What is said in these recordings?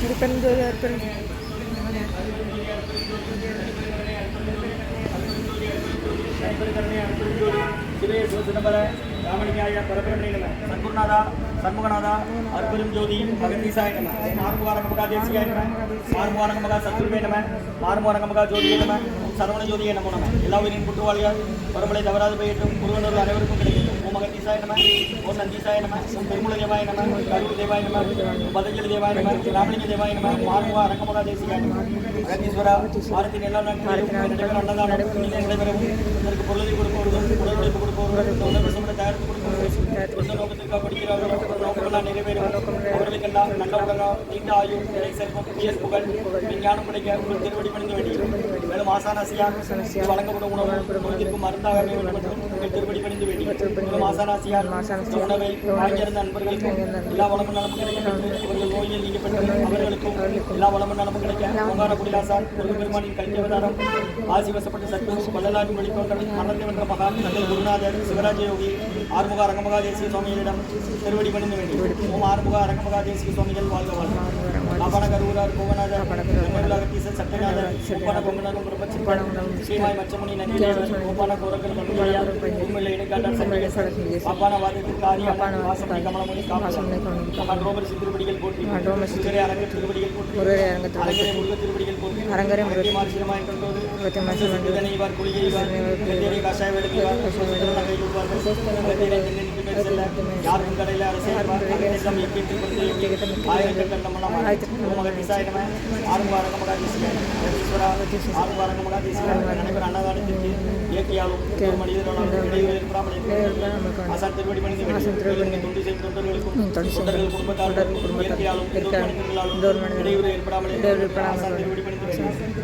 திருப்பெருஞ்சோதி அற்பன் சிவே சிவசிதம்பர ராமலிங்காய பரபிரமணி நம சத்குருநாதா சண்முகநாதா அற்பெரும் ஜோதி பகதீசாய நம மார்முகாரங்க மகா தேசியாய நம மார்முகாரங்க மகா சத்குருவே நம மார்முகாரங்க மகா ஜோதியே நம சரவண ஜோதியே நமோ. நம எல்லா உயிரின் குற்றவாளிகள் பரமலை தவறாது பெய்யட்டும் முருகனூர் அனைவருக்கும் கிடைக்கட்டும். ஓம் மகதீசாய நம ஓம் நந்தீசாய நம ஓம் பெருமுல தேவாய நம கரூர் தேவாய நம பதஞ்சலி தேவாய நம ராமலிங்க தேவாய நம மார்முகா அரங்கமகா தேசியாய நம அகதீஸ்வரா வாரத்தின் எல்லா நாட்களிலும் நடைபெறும் அன்னதானம் புனித நடைபெறவும் இதற்கு பொருளை உணவு தயாரித்து கொடுப்பவர்களும் எந்த நோக்கத்திற்காக படிக்கிறார்களோ நோக்கமெல்லாம் நிறைவேறும் அவர்களுக்கெல்லாம் நல்ல உடலம் நீண்ட ஆயு நிறை செல்வம் உயர் புகழ் விஞ்ஞானம் கிடைக்க உங்கள் திருவடி பணிந்து வேண்டியும் மேலும் ஆசானாசியா வழங்கப்படும் உணவு நோய்க்கு மருந்தாக வேண்டும் உங்கள் திருவடி பணிந்து வேண்டியும் மேலும் உணவை வாங்கியிருந்த நண்பர்களுக்கும் எல்லா வளமும் நலமும் கிடைக்க இவர்கள் நோயில் நீக்கப்பட்டு அவர்களுக்கும் எல்லா வளமும் நலமும் கிடைக்க ஓங்கார குடிலாசார் கல்வி அவதாரம் ஆசி வசப்பட்ட சத்குரு வள்ளலாரின் வென்ற மகான் தந்தை குருநாதர் சிவராஜ யோகி ஆறுமுக அரங்கமகா தேசிய சுவாமிகளிடம் திருவடி பணிந்து வேண்டி ஓம் ஆறுமுக அரங்கமகா தேசிய சுவாமிகள் வாழ்க வாழ்க ஆபண கருவூரார் புவனாதர் உலகத்தீசர் சத்யநாதர் உப்பன பொங்கனரும் பிரபச்சிப்பனம் ஸ்ரீமாய் மச்சமுனி நந்திதேவர் ஓப்பான கோரக்கல் மந்திரியார் உண்மையில் இடைக்காட்டார் சன்னிவேசர் பாப்பான வாதத்திற்கு ஆரியான வாசமணி கமலமணி காமசம் மன்றோபர் திருவடிகள் போற்றி சித்திரை அரங்க திருவடிகள் போற்றி முருகரை முருக திருவடிகள் போற்றி அரங்கரை முருகன் கொண்டோடு இருபத்தி மாதம் இதனை இவர் குளிகை இவர் வெள்ளேரி கஷாய வெளுக்கிறார் நகை கொள்வார்கள் வெள்ளேரி தென்னிற்கு மேல் செல்ல. யாரும் கடையில் வேண்டி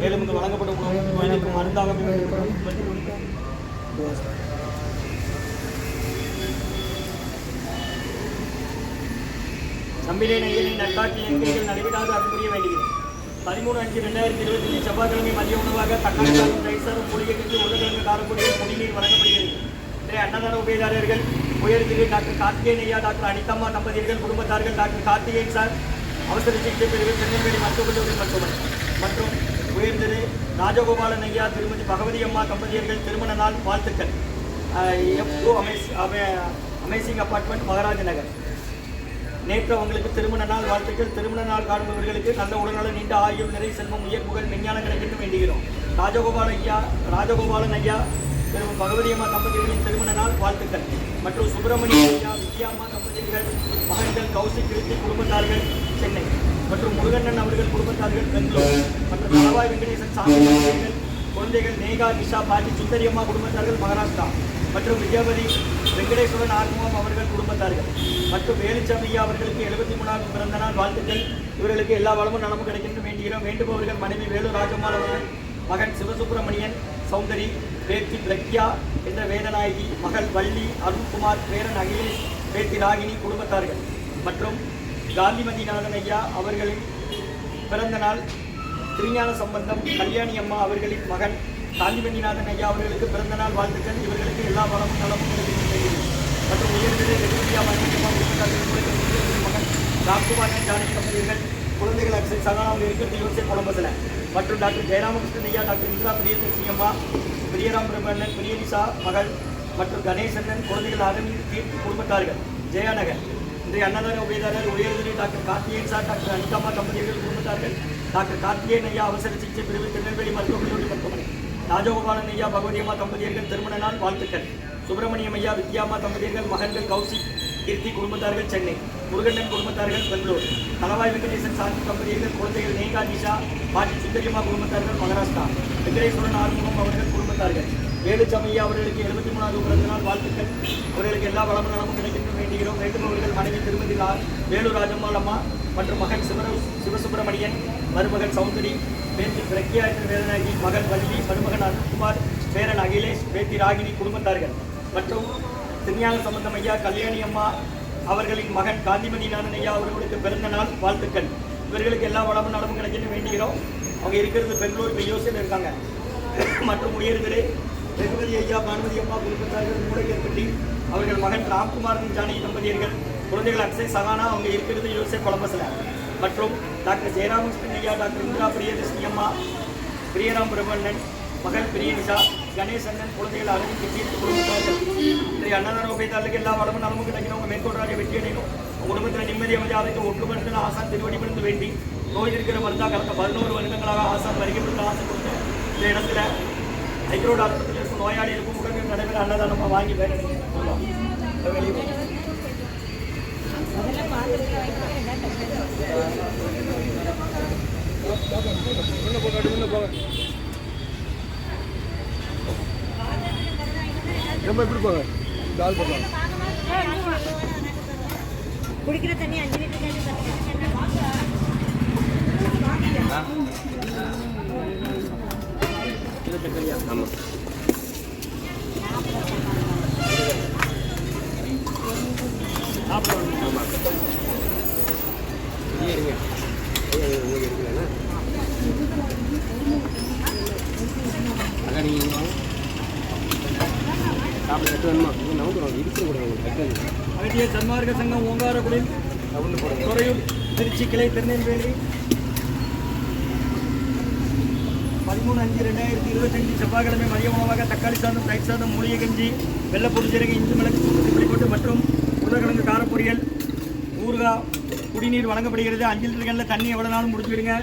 மேலும் இங்கு வழங்கப்படும் மருந்தாக நம்பிலே நையலின் நட்பாட்டில் எண்கைகள் நடைபெறாது அது புரிய பதிமூணு அஞ்சு ரெண்டாயிரத்தி இருபத்தி அஞ்சு செவ்வாய்க்கிழமை மதிய உணவாக தக்காளி சாதம் ரைசரும் புளியக்கிட்டு உருளைக்கிழங்கு காரக்கூடிய குடிநீர் வழங்கப்படுகிறது. இன்றைய அன்னதான உபயதாரர்கள் உயர்திரு டாக்டர் கார்த்திகேயன் ஐயா டாக்டர் அனிதம்மா தம்பதியர்கள் குடும்பத்தார்கள் டாக்டர் கார்த்திகேயன் சார் அவசர சிகிச்சை பிரிவு திருநெல்வேலி மருத்துவக் கல்லூரி மருத்துவமனை. மற்றும் ராஜகோபாலன் ஐயா திருமதி பகவதி அம்மா தம்பதியர்கள் திருமண நாள் வாழ்த்துக்கள். F two amaze amazing apartment Maharaja Nagar. நேற்று அவங்களுக்கு திருமண நாள் வாழ்த்துக்கள். திருமண நாள் காண்பவர்களுக்கு நல்ல உடல்நல நீண்ட ஆயுள் நிறை செல்வம் உயர் புகழ் விஞ்ஞானம் கிடைக்கட்டும் வேண்டுகிறோம். ராஜகோபால் ஐயா ராஜகோபாலன் ஐயா திரு பகவதி அம்மா தம்பதிகளின் திருமண நாள் வாழ்த்துக்கள். மற்றும் சுப்பிரமணிய ஐயா வித்யாம்மா தம்பதிகள் மகன்கள் கௌசிக் கிருத்தி குடும்பத்தார்கள் சென்னை. மற்றும் முருகண்ணன் அவர்கள் குடும்பத்தார்கள் பெங்களூர். மற்றும் தலவாய் வெங்கடேசன் சாமி குழந்தைகள் நேகா நிஷா பாட்டி சுந்தரியம்மா குடும்பத்தார்கள் மகாராஷ்டிரா. மற்றும் விஜயபதி வெங்கடேஸ்வரன் ஆர்முகம் அவர்கள் குடும்பத்தார்கள். மற்றும் வேலுச்சாமியா அவர்களுக்கு எழுபத்தி மூணாவது பிறந்த நாள் வாழ்த்துக்கள். இவர்களுக்கு எல்லா வளமும் நலமும் கிடைக்கின்ற வேண்டுகிறோம். வேண்டுபவர்கள் மனைவி வேலு ராஜம்மாள் அவர்கள் மகன் சிவசுப்பிரமணியன் சௌந்தரி பேத்தி பிரக்யா என்ற வேதநாயகி மகள் வள்ளி அருண்குமார் பேரன் அகிலேஷ் பேத்தி ராகினி குடும்பத்தார்கள். மற்றும் காந்திமதிநாதன் ஐயா அவர்களின் பிறந்த நாள் திருஞான சம்பந்தம் கல்யாணி அம்மா அவர்களின் மகன் காந்திமதிநாதன் ஐயா அவர்களுக்கு பிறந்த நாள் வாழ்த்துக்கள். இவர்களுக்கு எல்லா வளமும் நலமும் மற்றும் உயர்நிலை ரெகுலியா மகன் ராம்குமார் ஜானகி தம்பதியர்கள் குழந்தைகள் அக்ஷய் சகானாவில் இருக்கிறது யோசிய கொலம்பஸில் மற்றும் டாக்டர் ஜெயராமகிருஷ்ணன் ஐயா டாக்டர் இந்திரா பிரியதர்சி அம்மா பிரியராம் பிரபண்ணன் பிரியலிசா மகள் மற்றும் கணேசன் குழந்தைகள் அரவிந்த் கீர்த்தி குடும்பத்தார்கள். ஜெயாநகர் இன்றைய அன்னதான உபயதாரர் உயர்திரி டாக்டர் கார்த்திகேயன் சார் டாக்டர் அனிதாமா தம்பதியர்கள் குடும்பத்தார்கள். டாக்டர் கார்த்திகேயன் ஐயா அவசர சிகிச்சை பிரிவு திருநெல்வேலி மருத்துவக் கல்லூரி மருத்துவமனை ராஜகோபாலன் ஐயா பகவதி அம்மா தம்பதியர்கள் திருமண நாள் வாழ்த்துக்கள். சுப்பிரமணியம் ஐயா வித்யாமா தம்பதியர்கள் மகன்கள் கௌசிக் கீர்த்தி குடும்பத்தார்கள் சென்னை முருகண்ணன் குடும்பத்தார்கள் பெங்களூர் தலவாய் வெங்கடேசன் சாந்தி தம்பதியர்கள் குழந்தைகள் நேகா நிஷா பாட்டி சுந்தரியம்மா குடும்பத்தார்கள் மகாராஷ்டிரா வெங்கடேஸ்வரன் ஆறுமுகம் அவர்கள் குடும்பத்தார்கள். வேலுச்சமையா அவர்களுக்கு எழுபத்தி மூணாவது பிறந்த நாள் வாழ்த்துக்கள். அவர்களுக்கு எல்லா வளமும் நலமும் கிடைக்கணும் வேண்டுகிறோம் வேண்டுபவர்கள் மனைவி திருமதி ரா வேலு ராஜம்மாள் அம்மா மற்றும் மகன் சிவர சிவசுப்பிரமணியன் மருமகன் சௌந்தரி பேத்தி பிரக்யா என்ற வேதனாகி மகன் வள்ளி மருமகன் அருண்குமார் பேரன் அகிலேஷ் பேத்தி ராகினி குடும்பத்தார்கள். மற்றும் திருஞான சம்பந்தம் ஐயா கல்யாணி அம்மா அவர்களின் மகன் காந்திமதிநாதன் ஐயா அவர்களுக்கு பிறந்த நாள் வாழ்த்துக்கள். இவர்களுக்கு எல்லா வளமும் நலமும் கிடைக்கணும் வேண்டுகிறோம். அவங்க இருக்கிறது பெங்களூர் மெய்யோசியில் இருக்காங்க. மற்றும் உயர்திரு வெகுமதி ஐயா பானுமதி அம்மா குடும்பத்தார்கள் மூளைக்கற்பட்டி அவர்கள் மகன் ராம்குமாரன் ஜானகி தம்பதியர்கள் குழந்தைகள் அக்ஷய் சகானா அவங்க இருக்கிறது யூஎஸ்ஏ கொலம்பஸில். மற்றும் டாக்டர் ஜெயராமகிருஷ்ணன் ஐயா டாக்டர் இந்திரா பிரியதர்ஷினி அம்மா பிரியராம் பிரபண்ணன் மகள் பிரியனிஷா கணேசண்ணன் குழந்தைகள் அரவிந்த் தீர்த்து குடும்பத்தார்கள். இன்றைய அன்னதான உபயத்தாளுக்கு எல்லா வளமும் நலமும் கிடைக்கணும். உங்க மேற்கொண்டாரிய வெற்றி அடையணும். உங்க குடும்பத்தில் நிம்மதி அமைதியாக ஒற்றுமருந்து ஆசான் திருவடிபடுத்து வேண்டி நோய் இருக்கிற மருந்தா கடந்த பதினோரு வருடங்களாக ஆசான் வருகைப்படுத்த ஆசைப்பட்டு இந்த இடத்துல ஹைக்ரோட் ஆஸ்பத்திரியில் இருக்கும் நோயாளிகளுக்கும் உடனே நடைபெற அன்னதானமாக வாங்கி பயனடைங்க வெளியே நம்ம எப்படி போங்க டால் ஆள் குடிக்கிற தண்ணி அஞ்சு லிட்டர் கேட்டு ஆமாம் ஆமாம் நீ உங்களுக்கு எடுக்கலண்ணா அக்கா நீங்கள் சாப்பிட எட்டு வேணுமா இருக்கிற கூட உங்களுக்கு சன்மார்க்க சங்கம் ஓங்காரக்குடில் துறையூர் திருச்சி கிளை திருநெல்வேலி பதிமூணு அஞ்சு ரெண்டாயிரத்தி இருபத்தஞ்சு செவ்வாய்க்கிழமை மதிய உணவாக தக்காளி சாதம் தயிர் சாதம் மூலிகை கஞ்சி வெள்ளப்பொடி சீரக இஞ்சி மிளகு தூக்கி மற்றும் உருளைக்கிழங்கு காரப்பொரியல் ஊறுகாய் குடிநீர் வழங்கப்படுகிறது. அஞ்சு லிட்டர் கேனில் தண்ணி எவ்வளோ நாளும் முடிச்சுக்கிடுங்க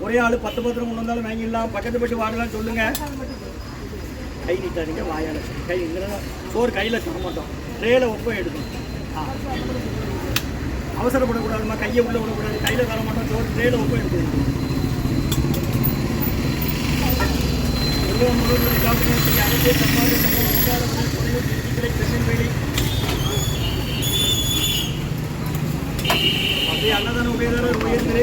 ஒரே ஆள் பத்து பத்திரம் கொண்டு வந்தாலும் வாங்கிடலாம். பக்கத்து பட்டு வாடலாம் சொல்லுங்கள் கை நீட்டாதீங்க வாயால். கை இல்லைன்னா சோறு கையில் தர மாட்டோம். ட்ரேயில் ஒப்பம் எடுக்கணும். ஆ. அவசரப்படக்கூடாதுமா கையை உள்ளே விடக்கூடாது. கையில் தர மாட்டோம். சோறு ட்ரேயில் ஒப்பம் எடுக்கணும். உலகம் முழுவதும் சாப்பிடுங்க ஸ்ரீ அனைத்து சம்மாத சங்கம் ஓங்காரக்குடி துறையூர் அப்படியே அன்னதான உபயதாரர் உயர்ந்து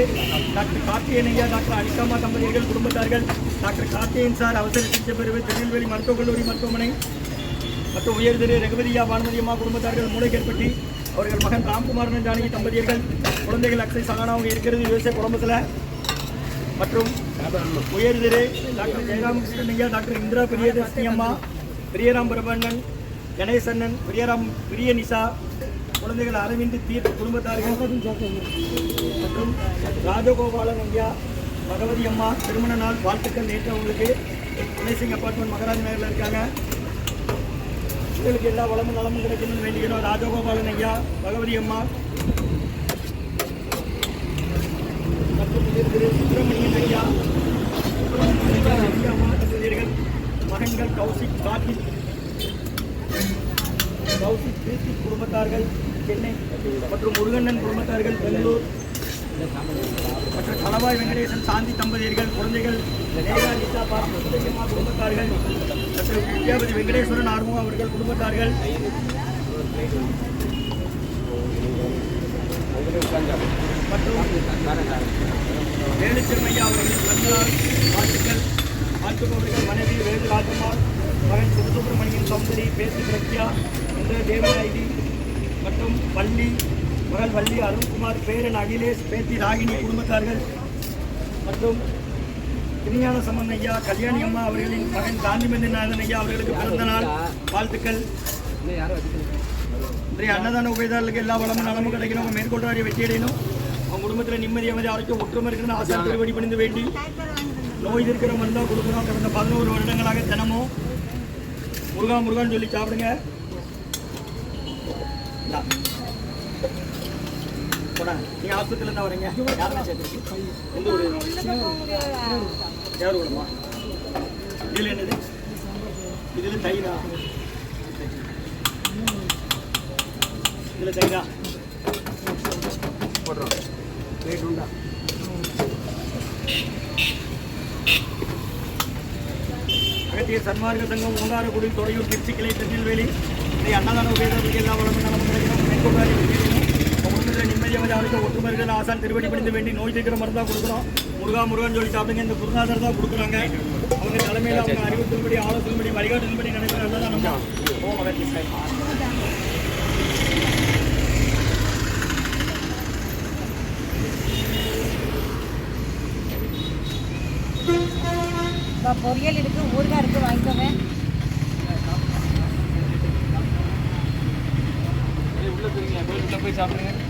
டாக்டர் கார்த்தியன் டாக்டர் அனிகாமா தம்பதியர்கள் குடும்பத்தார்கள் டாக்டர் கார்த்தியன் சார் அவசர சிகிச்சை பிரிவு திருநெல்வேலி மருத்துவக் கல்லூரி மருத்துவமனை மற்றும் உயர் திரு ரகுபதியா பானுமதி அம்மா குடும்பத்தார்கள் மூளைக்கேற்பட்டி அவர்கள் மகன் ராம்குமார் ஜானகி தம்பதியர்கள் குழந்தைகள் அக்ஷய் சகானா அவங்க இருக்கிறது விவசாய குடும்பத்தில் மற்றும் உயர்திரு டாக்டர் ஜெயராம் ஐயா டாக்டர் இந்திரா பிரியதர்ஷினி அம்மா பிரியராம் பிரபண்ணன் கணேசண்ணன் பிரியராம் பிரிய நிஷா குழந்தைகள் அரவிந்த் தீர்த்த குடும்பத்தார்கள் மற்றும் ராஜகோபாலன் ஐயா பகவதி அம்மா திருமண நாள் வாழ்த்துக்கள் நேற்று அவங்களுக்கு. துணைசிங் அப்பார்ட்மெண்ட் மகராஜ் நகரில் இருக்காங்க. உங்களுக்கு எல்லா வளமும் நலமும் கிடைக்கணும்னு வேண்டிக்கிறோம். ராஜகோபாலன் ஐயா பகவதி அம்மா மற்றும் உயர் திரு சுப்பிரமணியன் ஐயா சுப்பிரமணியன் ஐயா தம்பதியர்கள் மகன்கள் கௌசிக் கார்த்திக் கௌசிக் கீர்த்தி குடும்பத்தார்கள் சென்னை மற்றும் முருகண்ணன் குடும்பத்தார்கள் பெங்களூர் மற்றும் தலவாய் வெங்கடேசன் சாந்தி தம்பதியர்கள் குழந்தைகள் நேகா நிஷா குடும்பத்தார்கள் மற்றும் வித்யாபதி வெங்கடேஸ்வரன் ஆர்வம் அவர்கள் குடும்பத்தார்கள் மற்றும் வேலுச்செம்மையா அவர்களின் பிறந்தநாள் வாழ்த்துக்கள் வாழ்த்துப்பவர்கள் மனைவி வேலு ராஜகுமார் மகன் சிவசுப்பிரமணியன் சௌந்தரி பேசு பிரக்யா என்ற தேவநாயகி மற்றும் வள்ளி மகள் வள்ளி அருண்குமார் பேரன் அகிலேஷ் பேத்தி ராகினி குடும்பத்தார்கள் மற்றும் திருஞான சம்பந்த ஐயா கல்யாணி அம்மா அவர்களின் மகன் காந்திமந்திநாதன் ஐயா அவர்களுக்கு பிறந்த நாள் வாழ்த்துக்கள் இன்றைய அன்னதான உபயதாரர்களுக்கு எல்லா வளமும் நலமும் கிடைக்கணும். அவங்க வெற்றியடையணும். குடும்பத்தில் நிம்மதி அமைதி ஆரோக்கியம் ஒற்றுமை இருக்குன்னு ஆசை திருவடி பணிந்து வேண்டி நோய் இருக்கிற மருந்தா கொடுக்கணும். கடந்த பதினோரு வருடங்களாக தினமும் முருகா முருகான்னு சொல்லி சாப்பிடுங்க. நீங்கள் போடா. தான் வரீங்க. யாரெல்லாம் சேர்த்துருக்கு? எந்த ஒரு யார் விடுமா இதில் என்னது? இதில் தயிரா? இதில் தயிரா? ரேட் உண்டா அகத்திய சன்மார்க்க சங்கம் ஓங்காரக்குடி துறையூர் திருச்சி கிளை திருநெல்வேலி இதை அன்னதான உபயோகத்துக்கு எல்லா வளமும் நலம் கிடைக்கணும் குடும்பத்தில் நிம்மதியாக அவருக்கு ஒற்றுமை இருக்கிற ஆசான் திருவடி பணிந்து வேண்டி நோய் தீர்க்கிற மருந்தாக கொடுக்குறோம் முருகா முருகன் சொல்லி சாப்பிடுங்க இந்த குருநாதர் தான் கொடுக்குறாங்க அவங்க தலைமையில் அவங்க அறிவுறுத்தின்படி ஆலோசனைப்படி வழிகாட்டின்படி நடைபெற அன்னதானம் தான் ஓம் அகத்திய பொரியல் இருக்கு ஊறுகாய் இருக்கு வாங்கிக்கோங்க. உள்ள உள்ள போய் சாப்பிடுங்க.